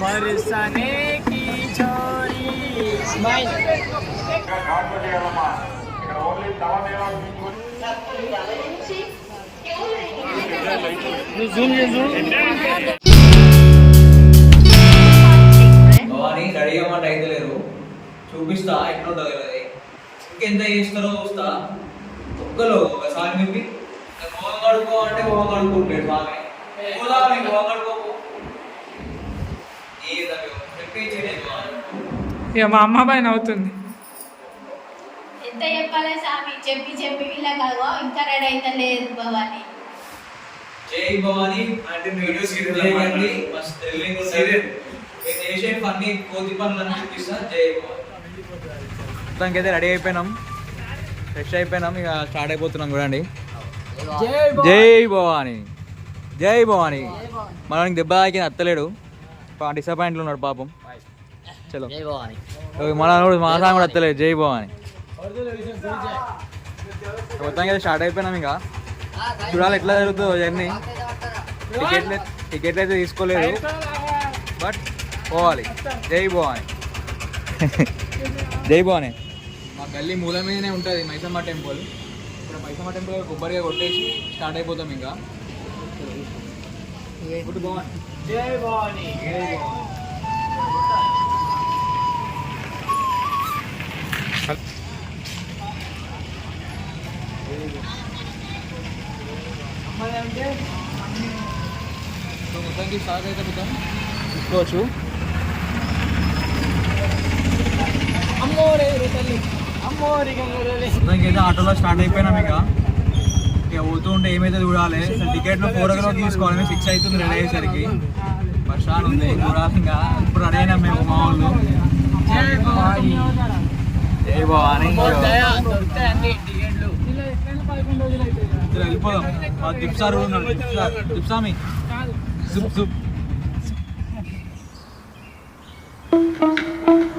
बरसाने की छोरी smile zoom zoom Bhavani ready అవ్వమంటే అయితే లేరు చూపిస్తా ఎట్లుంటుంది అది ఇంకెంత చేస్తారో చూస్తా ఒక్కలో ఒకసారి నింపి మొహం కడుకో అంటే మొహం కడుక్కుంటాడు బాగా పోదా నీకు మొహం కడుకోకు ఏదవి చెప్పించలేదు ఇక మా అమ్మ పైన అవుతుంది ఎంత చెప్పాలి స్వామి చెప్పి చెప్పి వీళ్ళకి ఇంకా రెడీ అయితే లేదు భవాని. జై భవానీ అంటే వీడియో సీరియల్ చేయండి మస్తు థ్రిల్లింగ్ ఉంటుంది నేను చేసే పని కోతి పనులన్నీ చూపిస్తా. జై భవానీ. మొత్తానికి అయితే రెడీ అయిపోయినాం. ఫ్రెష్ అయిపోయినాం ఇక స్టార్ట్ అయిపోతున్నాం చూడండి. జై భవానీ. జై భవానీ. మనకి దెబ్బ తాకింది అత్తలేడు. డిసప్పాయింట్లు ఉన్నాడు పాపం. చలో. మన కూడా మా సాంగ్ కూడా అత్తలేదు జై భవానీ. మొత్తానికి అయితే స్టార్ట్ అయిపోయినాం ఇంకా. చూడాలి ఎట్లా జరుగుతుందో జర్నీ టికెట్లు టికెట్లు అయితే తీసుకోలేదు. బట్ పోవాలి. జై భవాని. జై భవాని. మా గల్లీ మూల మీదనే ఉంటుంది మైసమ్మ టెంపుల్. ఇక్కడ మైసమ్మ టెంపుల్ కొబ్బరిగా కొట్టేసి స్టార్ట్ అయిపోతాం ఇంకా. గుడ్ భవాని జై భవానీ జై భవాని సో మొత్తానికి స్టార్ట్ అయితే మొత్తం. తీసుకోవచ్చు. అమ్మోరే తల్లి. అమ్మోరి గంగోరే మొత్తానికి అయితే ఆటోలో స్టార్ట్ అయిపోయినాం ఇక. ఇక పోతూ ఉంటే ఏమైతే చూడాలి. అసలు టికెట్లు ఫోర్ ఓ క్లాక్ తీసుకోవాలి సిక్స్ అవుతుంది రెడీ అయ్యేసరికి. స్టాండ్ ఉంది చూడాలి ఇంకా ఇప్పుడు రెడీ అయినాం మేము మా వాళ్ళు. జై భవానీ. వెళ్ళిపోదాం. మా దిప్ సార్ కూడా ఉన్నాడు. దిప్ సార్ దిప్ సామి జుప్ జుప్. తింటావా పులిహోర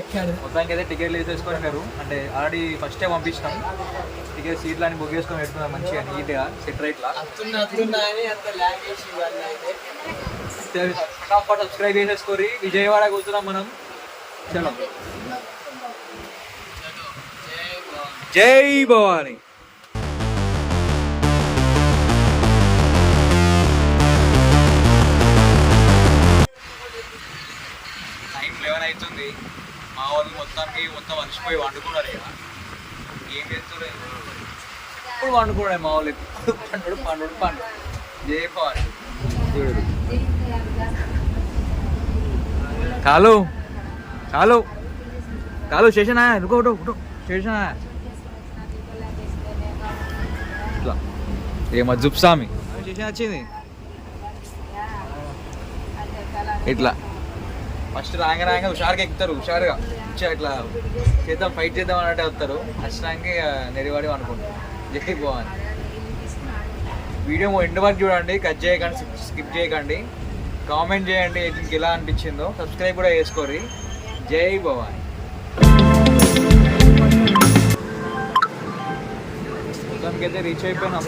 ఎక్కాడు? మొత్తానికి అయితే టికెట్లు వేసేసుకున్నారు అంటే ఆల్రెడీ ఫస్టే పంపించినాం. టికెట్ సీట్లు అని బుక్ చేసుకొని పెట్టుకున్నాం మంచిగా నీట్గా సెట్ రైట్లా సబ్స్క్రైబ్ చేసేసుకోరి విజయవాడ కూర్చున్నాం మనం. చలో. జై భవాని. మొత్తానికి మొత్తం అలసిపోయి వండుకున్నారు ఇక. ఏం చేస్తున్నారు ఇప్పుడు వండుకున్నాడు మా వాళ్ళు ఎప్పుడు పండు పండు పండు జై భవాని చూడు కాలు కాలు కాలు స్టేషన్ ఆయా రుకో ఉటో ఉటో స్టేషన్ ఆయా ఇట్లా ఏమో జుప్సామి? స్టేషన్ వచ్చింది ఇట్లా. ఫస్ట్ రాగా రాగా హుషారుగా ఎక్కుతారు హుషారుగా. మంచిగా ఇట్లా చేద్దాం ఫైట్ చేద్దాం అన్నట్టు వస్తారు. వచ్చినాక నెరివాడి అనుకుంటారు జై భవాని. వీడియో ఎండ్ వరకు చూడండి కట్ చేయకండి స్కిప్ చేయకండి. కామెంట్ చేయండి దీనికి ఎలా అనిపించిందో. సబ్స్క్రైబ్ కూడా చేసుకోరి జై భవాని. మొత్తానికైతే రీచ్ అయిపోయినాం.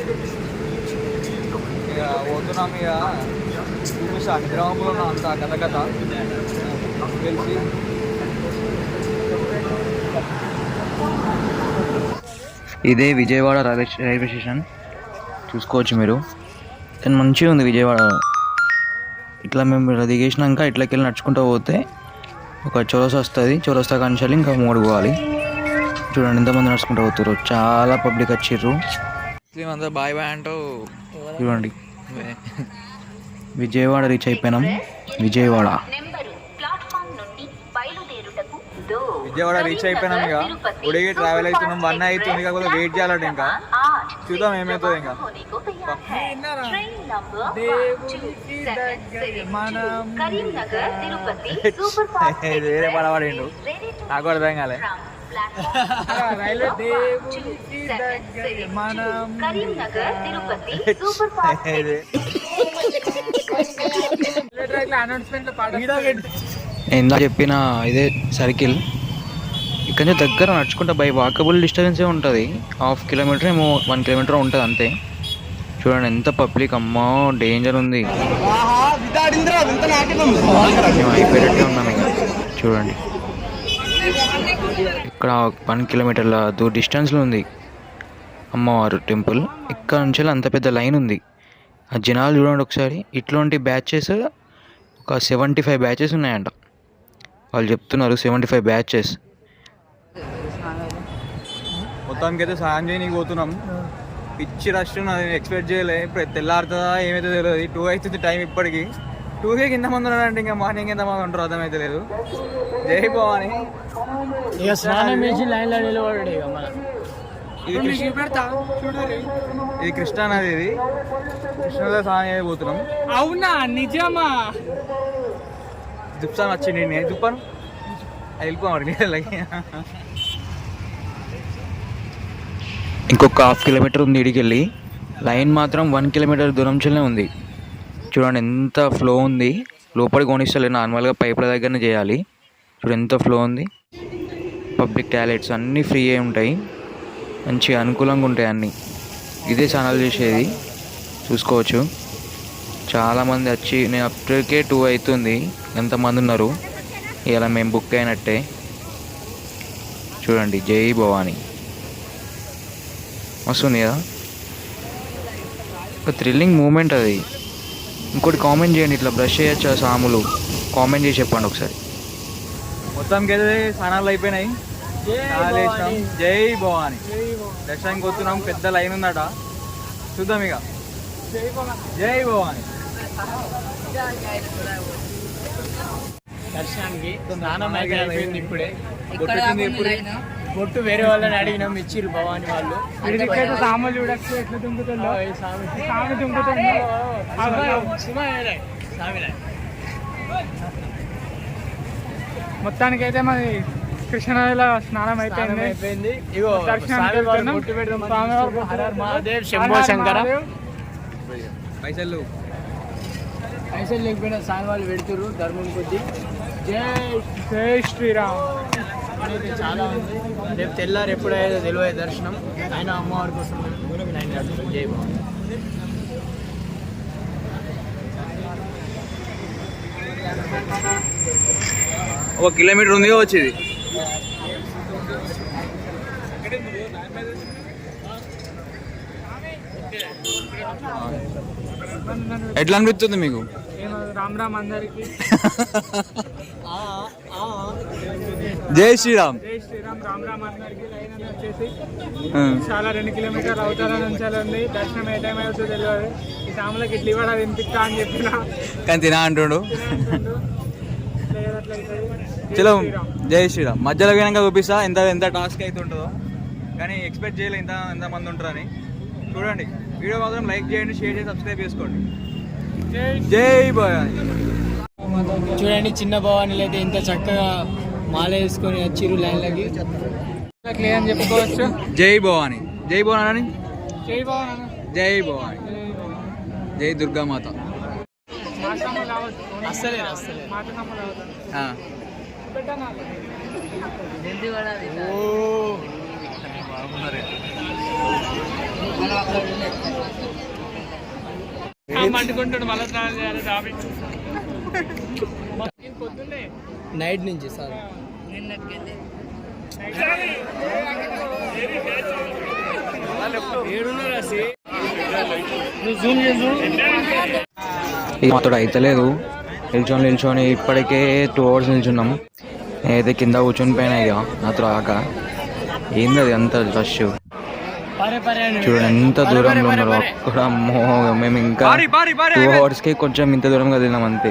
ఇక పోతున్నాం ఇక. చూపిస్తా గ్రామంలో ఉన్న అంత కథ కథ. తెలిసి. ఇదే విజయవాడ రైల్వే రైల్వే స్టేషన్. చూసుకోవచ్చు మీరు. కానీ మంచిగా ఉంది విజయవాడ. ఇట్లా మేము ఇలా దిగేసినాక ఇట్లకి వెళ్ళి నడుచుకుంటూ పోతే ఒక చౌరస్తా వస్తుంది. చౌరస్తా కానించాలి ఇంకా మూడు పోవాలి. చూడండి ఎంతమంది నడుచుకుంటూ పోతారు చాలా పబ్లిక్ వచ్చిర్రు. అంతా బాయ్ బాయ్ అంటూ చూడండి విజయవాడ రీచ్ అయిపోయినాం. విజయవాడ. విజయవాడ రీచ్ అయిపోయినాం ఇక. ఉడిగి ట్రావెల్ అవుతున్నాం. వన్ అవుతుంది కాకపోతే వెయిట్ చేయాలంటే ఇంకా. చూద్దాం ఏమవుతుంది ఇంకా. వేరే పడవాడిండు నాకు అర్థం కాలే రైల్వే దేవుడికి దగ్గర మనం ఇది ఇందా చెప్పిన ఇదే సర్కిల్. ఇక్కడ నుంచి దగ్గర నడుచుకుంటే బై వాకబుల్ డిస్టెన్సే ఉంటుంది. హాఫ్ కిలోమీటర్ ఏమో వన్ కిలోమీటర్ ఉంటుంది అంతే. చూడండి ఎంత పబ్లిక్ అమ్మో డేంజర్ ఉంది. మేము అయిపోయేటట్టే ఉన్నాం ఇక. చూడండి. ఇక్కడ వన్ కిలోమీటర్ల దూ డిస్టెన్స్లో ఉంది. అమ్మవారు టెంపుల్. ఇక్కడ నుంచి అంత పెద్ద లైన్ ఉంది. ఆ జనాలు చూడండి ఒకసారి. ఇట్లాంటి బ్యాచెస్ ఒక సెవెంటీ ఫైవ్ బ్యాచెస్ ఉన్నాయంట. వాళ్ళు చెప్తున్నారు సెవెంటీ ఫైవ్ బ్యాచెస్. మొత్తానికి అయితే సాయం చేయనీకి పోతున్నాం. పిచ్చి రష్ అది ఎక్స్పెక్ట్ చేయలే. ఇప్పుడు తెల్లారుతుందా ఏమైతే తెలియదు టూ అవుతుంది టైం ఇప్పటికి. టూకే కింద మంది ఉన్నారంటే ఇంకా మార్నింగ్ ఎంత మంది ఉంటారు అర్థమైతే లేదు. జై భవాని. ఇక స్నానం చేసి లైన్లో నిలబడాడు ఇక మన ఇది కృష్ణ ఇది కృష్ణా నది ఇది. కృష్ణలో స్నానం చేయబోతున్నాం. అవునా? నిజమా? దుప్సాన్ వచ్చింది నేను దుప్పాను? అది వెళ్ళిపోవాలి నీళ్ళకి ఇంకొక హాఫ్ కిలోమీటర్ ఉంది ఇడికెళ్ళి. లైన్ మాత్రం వన్ కిలోమీటర్ దూరంలోనే ఉంది. చూడండి ఎంత ఫ్లో ఉంది. లోపలికి కొనిస్తలే నార్మల్గా పైపుల దగ్గరనే చేయాలి. చూడు ఎంత ఫ్లో ఉంది. పబ్లిక్ టాయిలెట్స్ అన్నీ ఫ్రీ అయి ఉంటాయి. మంచి అనుకూలంగా ఉంటాయి అన్నీ. ఇదే ఛానల్ చేసేది. చూసుకోవచ్చు. చాలామంది వచ్చి నేను అప్పటికే టూ అవుతుంది. ఎంతమంది ఉన్నారు? ఇలా మేము బుక్ అయినట్టే. చూడండి జై భవానీ. వస్తుంది కదా ఒక థ్రిల్లింగ్ మూమెంట్ అది. ఇంకోటి కామెంట్ చేయండి ఇట్లా బ్రష్ చేయొచ్చు ఆ సాములు? కామెంట్ చేసి చెప్పండి ఒకసారి. మొత్తానికి అయితే స్నానాలు అయిపోయినాయి. జై భవాని. దర్శనానికి వస్తున్నాం పెద్ద లైన్ ఉందట. చూద్దాం ఇక. జై భవాని. దర్శనానికి స్నానం అయితే అయిపోయింది ఇప్పుడే. బొట్టు వేరే వాళ్ళని అడిగినాం ఇచ్చిర్రు భవాని వాళ్ళు. చూడచ్చు ఎట్లా దుంకుతుందో. సామి దుంకుతుందో. స్వామిలే మొత్తానికి అయితే మరి కృష్ణనదిలో స్నానం స్నానం అయిపోయింది. అయిపోయింది. ఇగో పెడదాం. మహాదేవ్ శంభో శంకర. పైసలు పైసలు లేకపోయినా స్వామి వాళ్ళు పెడుతుర్రు ధర్మం కొద్ది. జై జై శ్రీరామ్. అయితే చాలా ఉంది. రేపు తెల్లారు ఎప్పుడైతే తెలియదు దర్శనం ఆయన అమ్మవారి కోసం నడుస్తుంది జై బాబు ఒక కిలోమీటర్ ఉంది వచ్చేది. ఎట్లా అనిపిస్తుంది మీకు? రామ్ రామ్ అందరికి. జై శ్రీరామ్. జై శ్రీరామ్ రామ్ రామ్ అందరికి లైన్ అని వచ్చేసి. చాలా రెండు కిలోమీటర్లు అవతల నుంచి ఉంది. దర్శనం ఏ టైం అవుతుందో తెలియదు. ఈ సాములకి ఇడ్లీ కూడా తినిపిస్తా అని చెప్పిన. కానీ తినా అంటుండు. చలో శ్రీరామ్. జై శ్రీరామ్. మధ్యలో పోయినాక చూపిస్తా. ఎంత ఎంత టాస్క్ అయితే ఉంటుందో. కానీ ఎక్స్పెక్ట్ చేయలే ఇంత ఎంత మంది ఉంటారని. చూడండి. వీడియో మాత్రం లైక్ చేయండి షేర్ చేసి సబ్స్క్రైబ్ చేసుకోండి. జై జై బాయ్. చూడండి చిన్న భవానీలు అయితే ఇంత చక్కగా మాల వేసుకొని వచ్చిర్రు లైన్లకి అని చెప్పుకోవచ్చు. జై భవాని. జై భవాని జై భవన్ జై భవాని. జై దుర్గామాత. అస్సలే అస్సలే మాటనమ్మ రావచ్చు ఆ. పెట్టనా? మండుకుంటాడు మళ్ళీ స్నానం చేయాలి టాపిక్ పొద్దున్నే నైట్ నుంచి సార్. ఇక మాతో అయితలేదు. నిల్చొని నిల్చొని ఇప్పటికే టూ అవర్స్ నిల్చున్నాం. నేనైతే కింద కూర్చొని పోయినా ఇక నాతో రాక ఏంది అది అంత రష్ చూడండి ఎంత దూరంలో ఉన్నారు. అక్కడ అమ్మో మేము ఇంకా టూ అవర్స్కి కొంచెం ఇంత దూరంగా వెళ్ళినాం అంతే.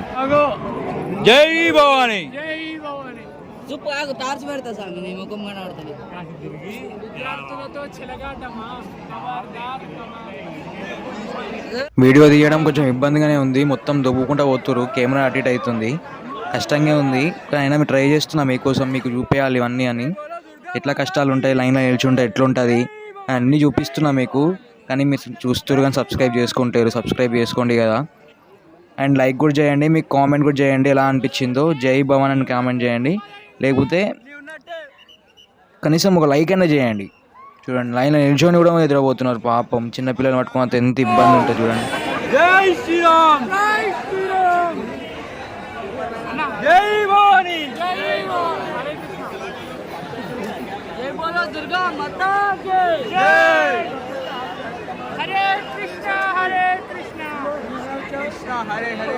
జై భవాని. జై భవాని విద్యార్థులతో చిలగాటమా ఖబర్దార్ వీడియో తీయడం కొంచెం ఇబ్బందిగానే ఉంది. మొత్తం దొబ్బుకుంటా పోతురు కెమెరా అటు ఇటు అవుతుంది. కష్టంగా ఉంది. కానీ అయినా మేము ట్రై చేస్తున్నాం మీకోసం. మీకు చూపించాలి ఇవన్నీ అని. ఎట్లా కష్టాలు ఉంటాయి లైన్లో నిల్చుంటే ఎట్లుంటుంది అన్నీ చూపిస్తున్నా మీకు. కానీ మీరు చూస్తారు కానీ సబ్స్క్రైబ్ చేసుకుంటారు. సబ్స్క్రైబ్ చేసుకోండి కదా. అండ్ లైక్ కూడా చేయండి మీకు కామెంట్ కూడా చేయండి ఎలా అనిపించిందో. జై భవన్ అని కామెంట్ చేయండి. లేకపోతే కనీసం ఒక లైక్ అయినా చేయండి. చూడండి లైన్లో నిల్చొని కూడా నిద్రపోతున్నారు పాపం చిన్నపిల్లలు పట్టుకున్నంత ఎంత ఇబ్బంది ఉంటుంది చూడండి. జై శ్రీరామ్! జై శ్రీరామ్! జై భవాని! జై భవాని! జై బోలో దుర్గా మాతా జై జై! హరే కృష్ణ హరే కృష్ణ హరే హరే.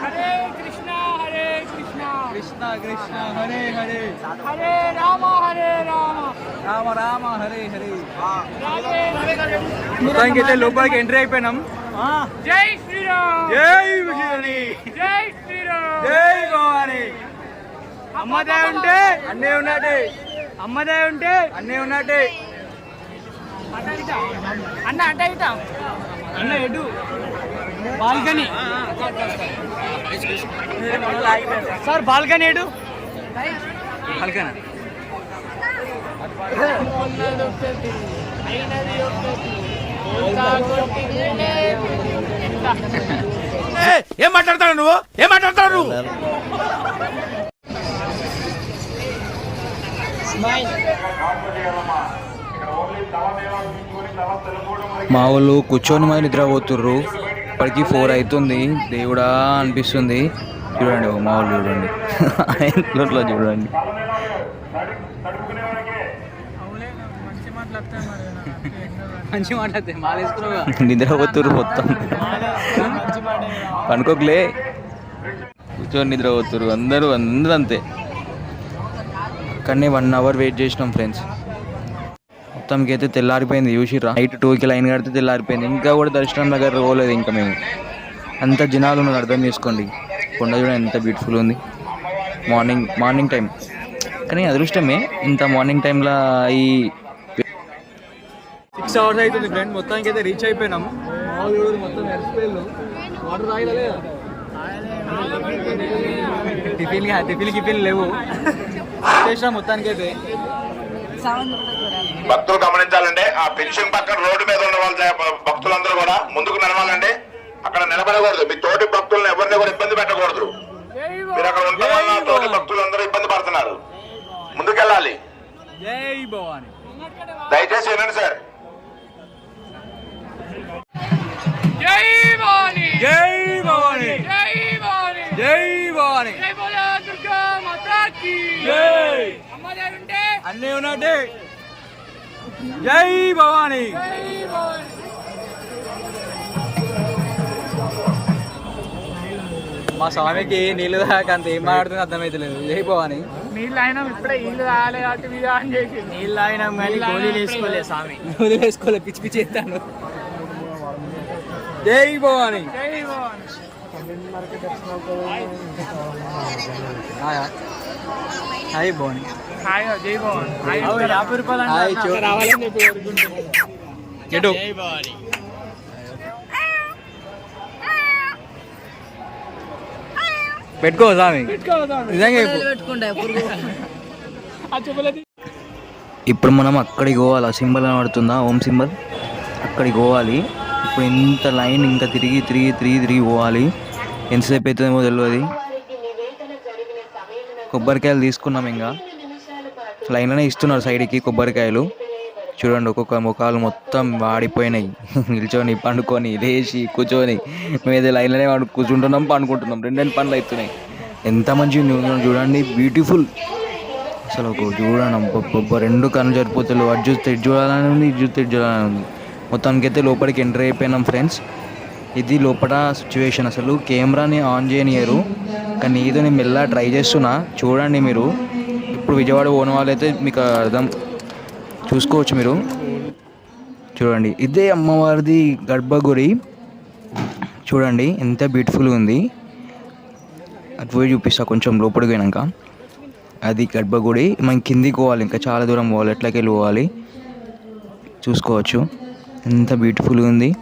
హరే కృష్ణ హరే కృష్ణ. కృష్ణ కృష్ణ హరే హరే. హరే రామ హరే రామ. రామ రామ హరే హరే. మొత్తానికి అయితే లోపలికి ఎంట్రీ అయిపోయినాం. జై శ్రీరామ్. జై భవాని జై శ్రీరామ్. జై భవాని అమ్మదే ఉంటే అన్నే ఉన్నట్టే. అమ్మదే ఉంటే అన్నే ఉన్నట్టే. అన్న అట్ట అన్న ఎటు? బాల్కనీ. Sir balcony balcony? ఏం మాట్లాడతాడు నువ్వు? ఏం మాట్లాడతాడు నువ్వు? మా వాళ్ళు కూర్చొని మరి నిద్రపోతుర్రు. ఇప్పటికి ఫోర్ అవుతుంది. దేవుడా అనిపిస్తుంది. చూడండి మా వాళ్ళు చూడండి. ఇంట్లో చూడండి. మంచి మాట్లాడితే నిద్రపోతుర్రు మొత్తం. పనుకోకలే. కూర్చొని నిద్రపోతుర్రు అందరూ అందరూ అంతే. కానీ వన్ అవర్ వెయిట్ చేసినాం ఫ్రెండ్స్ మొత్తంకి అయితే తెల్లారిపోయింది చూసిరా నైట్ టూకి లైన్ కడితే తెల్లారిపోయింది. ఇంకా కూడా దర్శనం దగ్గర పోలేదు ఇంకా మేము. అంత జనాలు ఉన్నారు అర్థం చేసుకోండి. కొండ చూడ ఎంత బ్యూటిఫుల్ ఉంది. మార్నింగ్ మార్నింగ్ టైం కానీ అదృష్టమే ఇంత మార్నింగ్ టైంలో ఈ సిక్స్ అవర్స్ అవుతుంది ఫ్రెండ్ మొత్తానికి అయితే రీచ్ అయిపోయినాం. మామూలు కూడా మొత్తం ఎక్స్పైర్లు వాటర్ తాగలేదా టిఫిన్ టిఫిన్ గిఫిన్ లేవు చేసినా మొత్తానికి అయితే భక్తులు గమనించాలండి. ఆ ఫినిషింగ్ పక్కన రోడ్డు మీద ఉన్న వాళ్ళ భక్తులందరూ కూడా ముందుకు నడవాలండి. అక్కడ నిలబడకూడదు. మీ తోటి భక్తులను ఎవరిని కూడా ఇబ్బంది పెట్టకూడదు. మీరు అక్కడ ఉండడం వల్ల తోటి భక్తులందరూ ఇబ్బంది పడుతున్నారు. ముందుకెళ్ళాలి. జై భవాని. దయచేసి వినండి సార్. జై భవాని. జై భవాని. జై భవాని. జై భవాని. జై బోలో దుర్గా మాతా కీ జై అమ్మదే ఉంటే అన్నీ ఉన్నట్టే జై భవాని. జై భవాని మా స్వామికి నీళ్ళు దాకా అంత ఏం మాట్లాడుతుందో అర్థమైతలేదు. జై భవాని. నీళ్ళు అయినా ఇప్పుడే ఇల్లు రాలే కాబట్టి మీద ఆన్ చేసి నీళ్ళు అయినాం కానీ గోళీలు వేసుకోలే స్వామి. గోళీలు వేసుకోలే పిచ్చి పిచ్చి ఎత్తాను జై భవాని. జై భవాని. హాయ్ భవాని. ఎటు? పెట్టుకో స్వామి. నిజంగా ఇప్పుడు మనం అక్కడికి పోవాలి. ఆ సింబల్ పడుతుందా ఓం సింబల్. అక్కడికి పోవాలి. ఇప్పుడు ఇంత లైన్ ఇంకా తిరిగి తిరిగి తిరిగి తిరిగి పోవాలి. ఎంతసేపు అవుతుందేమో తెలియదు కొబ్బరికాయలు తీసుకున్నాం ఇంకా. లైన్లోనే ఇస్తున్నారు సైడ్కి కొబ్బరికాయలు. చూడండి ఒక్కొక్క ముఖాలు మొత్తం వాడిపోయినాయి. నిల్చొని పండుకొని లేచి కూర్చొని. మేము లైన్లోనే వాడు కూర్చుంటున్నాం పండుకుంటున్నాం. రెండు రెండు పనులు అవుతున్నాయి. ఎంత మంచి చూడండి బ్యూటిఫుల్ అసలు ఒక చూడండి రెండు కన్ను సరిపోతలేవు. అటు చూస్తే ఇటు చూడాలని ఉంది ఇటు చూస్తే ఇటు చూడాలని ఉంది. మొత్తానికి అయితే లోపలికి ఎంటర్ అయిపోయినాం ఫ్రెండ్స్. ఇది లోపల సిచ్యువేషన్ అసలు కెమెరాని ఆన్ చేయనియరు. కానీ ఏదో నేను మెల్లగా ట్రై చేస్తున్నా. చూడండి మీరు. ఇప్పుడు విజయవాడ పోని వాళ్ళైతే మీకు అర్థం చూసుకోవచ్చు మీరు. చూడండి ఇదే అమ్మవారిది గర్భగుడి. చూడండి ఎంత బ్యూటిఫుల్గా ఉంది. అటు పోయి చూపిస్తా కొంచెం లోపలికి పోయినాక. అది గర్భగుడి. మనం కిందికి పోవాలి ఇంకా చాలా దూరం పోవాలి ఎట్లకి వెళ్ళి పోవాలి. చూసుకోవచ్చు ఎంత బ్యూటిఫుల్గా ఉంది.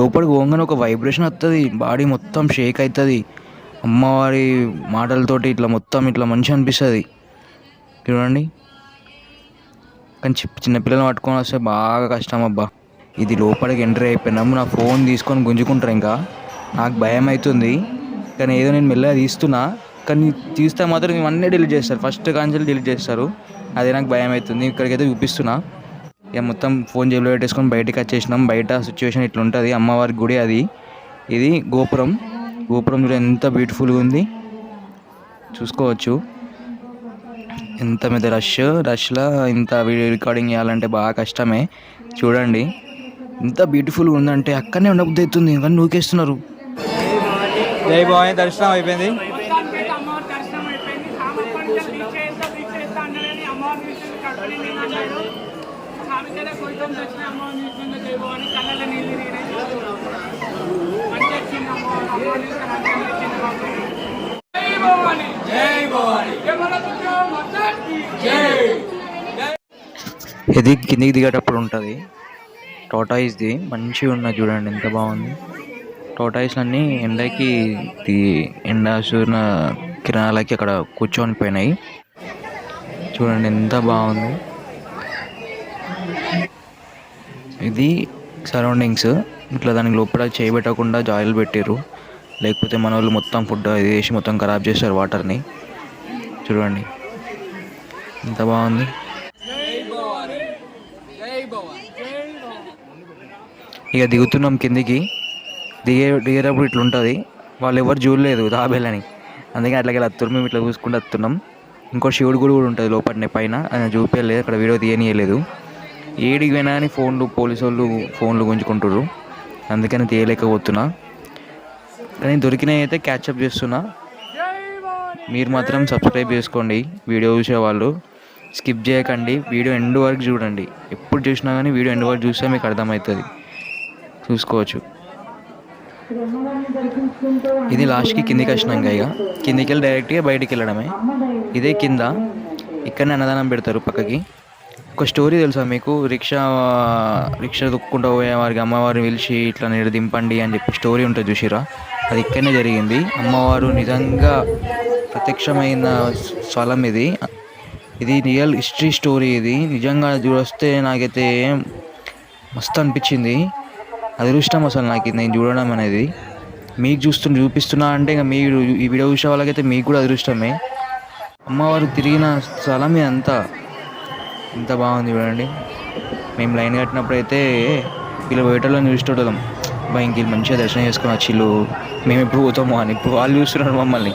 లోపలికి పోగానే ఒక వైబ్రేషన్ వస్తుంది బాడీ మొత్తం షేక్ అవుతుంది అమ్మవారి మాటలతోటి ఇట్లా మొత్తం ఇట్లా మంచి అనిపిస్తుంది. చూడండి. కానీ చి- చిన్నపిల్లలను పట్టుకొని వస్తే బాగా కష్టం అబ్బా. ఇది లోపలికి ఎంటర్ అయిపోయినాము నా ఫోన్ తీసుకొని గుంజుకుంటారు ఇంకా. నాకు భయం అవుతుంది. కానీ ఏదో నేను మెల్లగా తీస్తున్నా. కానీ తీస్తే మాత్రం ఇవన్నీ డిలీట్ చేస్తారు. ఫస్ట్ కాంచెల్ డిలీట్ చేస్తారు. అదే నాకు భయం అవుతుంది. ఇక్కడికైతే చూపిస్తున్నా. ఇక మొత్తం ఫోన్ జేబులో పెట్టేసుకొని బయటకు వచ్చేసినాం. బయట సిచ్యువేషన్ ఇట్లా ఉంటుంది అమ్మవారి గుడి అది. ఇది గోపురం. గోపురం ఎంత బ్యూటిఫుల్గా ఉంది. చూసుకోవచ్చు. ఎంత మీద రష్ రష్లో ఇంత వీడియో రికార్డింగ్ చేయాలంటే బాగా కష్టమే చూడండి ఎంత బ్యూటిఫుల్గా ఉందంటే అక్కడనే ఉండబుద్ధి అవుతుంది ఇవన్నీ నూకేస్తున్నారు జై బాయ్ దర్శనం అయిపోయింది మంచి భవాని. జై భవాని. జై. మొత్తానికి ఇది కిందికి దిగేటప్పుడు ఉంటుంది. టోటాయిస్ది. మంచిగా ఉన్నది చూడండి ఎంత బాగుంది. టోటాయిస్ అన్నీ ఎండకి ది- ఎండ సూర్య కిరణాలకి అక్కడ కూర్చొని పోయినాయి. చూడండి ఎంత బాగుంది. ఇది సరౌండింగ్స్. ఇట్లా దానికి లోపల చేయబెట్టకుండా జాయిలు పెట్టారు లేకపోతే మన వాళ్ళు మొత్తం ఫుడ్ ఇది వేసి మొత్తం ఖరాబ్ చేస్తారు వాటర్ని. చూడండి. ఎంత బాగుంది. ఇక దిగుతున్నాం కిందికి. దిగే దిగేటప్పుడు ఇట్లా ఉంటుంది వాళ్ళు ఎవరు చూడలేదు తాబేలని అందుకే అట్లాగే వస్తారు మేము ఇట్లా చూసుకుంటూ వస్తున్నాం. ఇంకో శివుడు గుడి కూడా ఉంటుంది లోపలనే పైన. అది చూపించలేదు అక్కడ వీడియో తీయనియలేదు. ఏడికి పోయినా కానీ ఫోన్లు పోలీసు వాళ్ళు ఫోన్లు గుంజుకుంటారు అందుకని తీయలేకపోతున్నా. కానీ దొరికినవి అయితే క్యాచప్ చేస్తున్నా. మీరు మాత్రం సబ్స్క్రైబ్ చేసుకోండి. వీడియో చూసేవాళ్ళు స్కిప్ చేయకండి. వీడియో ఎండ్ వరకు చూడండి. ఎప్పుడు చూసినా కానీ వీడియో ఎండ్ వరకు చూస్తే మీకు అర్థమవుతుంది. చూసుకోవచ్చు. ఇది లాస్ట్కి కిందికి వచ్చినాక ఇక కిందికి వెళ్ళి డైరెక్ట్గా బయటికి వెళ్ళడమే. ఇదే కింద. ఇక్కడనే అన్నదానం పెడతారు పక్కకి. ఒక స్టోరీ తెలుసా మీకు? రిక్షా రిక్షా దుక్కుంటూ పోయే వారికి అమ్మవారిని పిలిచి ఇట్లా నేను దింపండి అని చెప్పి స్టోరీ ఉంటుంది చూసిరా అది ఇక్కడనే జరిగింది. అమ్మవారు నిజంగా ప్రత్యక్షమైన స్థలం ఇది. ఇది రియల్ హిస్టరీ స్టోరీ ఇది. నిజంగా చూడొస్తే నాకైతే మస్తు అనిపించింది. అదృష్టం అసలు నాకు నేను చూడడం అనేది. మీకు చూస్తు చూపిస్తున్నా అంటే ఇంకా మీరు ఈ వీడియో చూసే వాళ్ళకైతే మీకు కూడా అదృష్టమే. అమ్మవారు తిరిగిన స్థలం ఇదంతా ఎంత బాగుంది చూడండి. మేము లైన్ కట్టినప్పుడు అయితే వీళ్ళు వేటలో చూసేటోళ్ళం భయంకి మంచిగా దర్శనం చేసుకొని వచ్చిళ్ళు మేము ఎప్పుడు పోతాము అని. ఇప్పుడు వాళ్ళు చూస్తున్నారు మమ్మల్ని.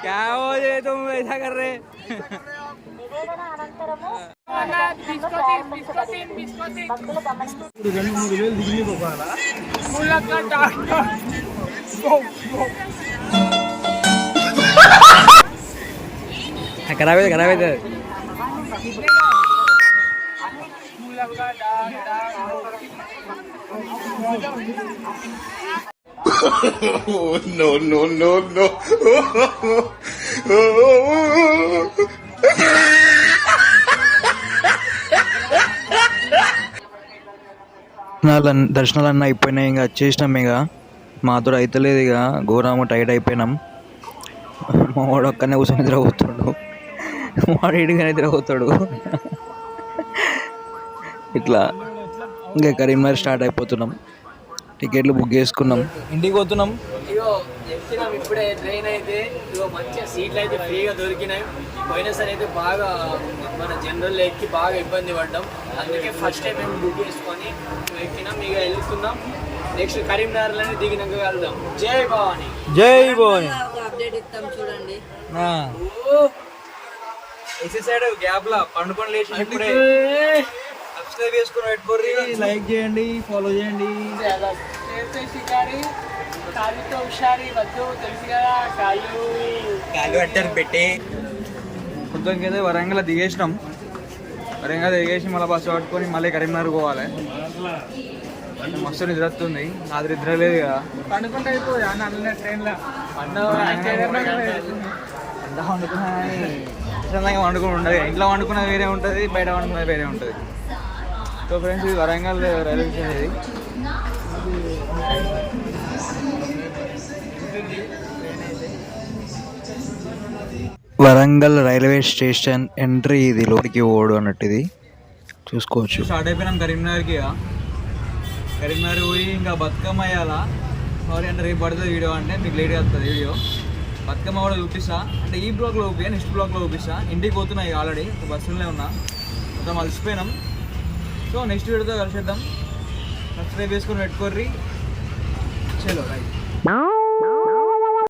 क्या हो ये तुम ऐसा कर रहे खराब खराब है doctor no, no, no, no. దర్శనాలు అన్నీ అయిపోయినాయి ఇంకా వచ్చేసినాం ఇక. మాతో అయితలేదు ఇక. ఘోరము టైట్ అయిపోయినాం. మా వాడు ఒక్కనే కూర్చొని నిద్రపోతాడు వాడు ఇడిగా నిద్రపోతాడు. ఇట్లా. ఇంకా కరీంనగర్ స్టార్ట్ అయిపోతున్నాం. టికెట్లు బుక్ చేసుకున్నాం. ఇంటికి పోతున్నాం. ఇగో ఎక్కినాం ఇప్పుడే ట్రైన్ అయితే ఇగో మంచిగా సీట్లు అయితే ఫ్రీగా దొరికినాయి. పోయినసారి అయితే బాగా మన జనరల్ ఎక్కి బాగా ఇబ్బంది పడ్డాం. అందుకే ఫస్ట్ టైం మేము బుక్ చేసుకొని ఎక్కినాం ఇక వెళ్తున్నాం. నెక్స్ట్ కరీంనగర్లోనే దిగినాక వెళ్దాం జై భవాని. జై భవాని. అప్డేట్ ఇస్తాం చూడండి. ఎసి సైడ్ గ్యాప్ లా పండుకొని లేచి ఇప్పుడే. సబ్స్క్రైబ్ చేసుకుని పెట్టుకోర్రి లైక్ చేయండి ఫాలో చేయండి. షికారి కాలుతో హుషారి వద్దు తెలుసు కదా కాళ్ళు కాలు పట్టారు పెట్టి మొత్తానికి అయితే వరంగల్ దిగేసినాం. వరంగల్ దిగేసి మళ్ళీ బస్సు పట్టుకొని మళ్ళీ కరీంనగర్ పోవాలి. మస్తు నిద్ర వస్తుంది నాది నిద్ర లేదు కదా. పండుకుంటే అయిపోయి అన్న అన్న ట్రైన్లో. అంతా వండుకున్నా వండుకుని ఉండదు. ఇంట్లో వండుకున్నది వేరే ఉంటుంది బయట వండుకున్నది వేరే ఉంటుంది. సో ఫ్రెండ్స్ ఇది వరంగల్ రైల్వే స్టేషన్ ఇది. వరంగల్ రైల్వే స్టేషన్ ఎంట్రీ ఇది లోపలికి ఓడు అన్నట్టు ఇది. చూసుకోవచ్చు. స్టార్ట్ అయిపోయినాం కరీంనగర్కి. కరీంనగర్ పోయి ఇంకా బతుకమ్మ అయ్యాలా సారీ అంటే రేపు పడుతుంది వీడియో అంటే మీకు లేట్గా వస్తుంది వీడియో. బతుకమ్మ కూడా చూపిస్తా. అంటే ఈ బ్లాక్లో చూపిస్తా నెక్స్ట్ బ్లాక్లో చూపిస్తా ఇంటికి పోతున్నాయి ఆల్రెడీ బస్సులోనే ఉన్నా. మొత్తం అలసిపోయినాం. సో నెక్స్ట్ వీడియోతో కలిసేద్దాం. సబ్స్క్రైబ్ చేసుకొని పెట్టుకోర్రి. చలో రైట్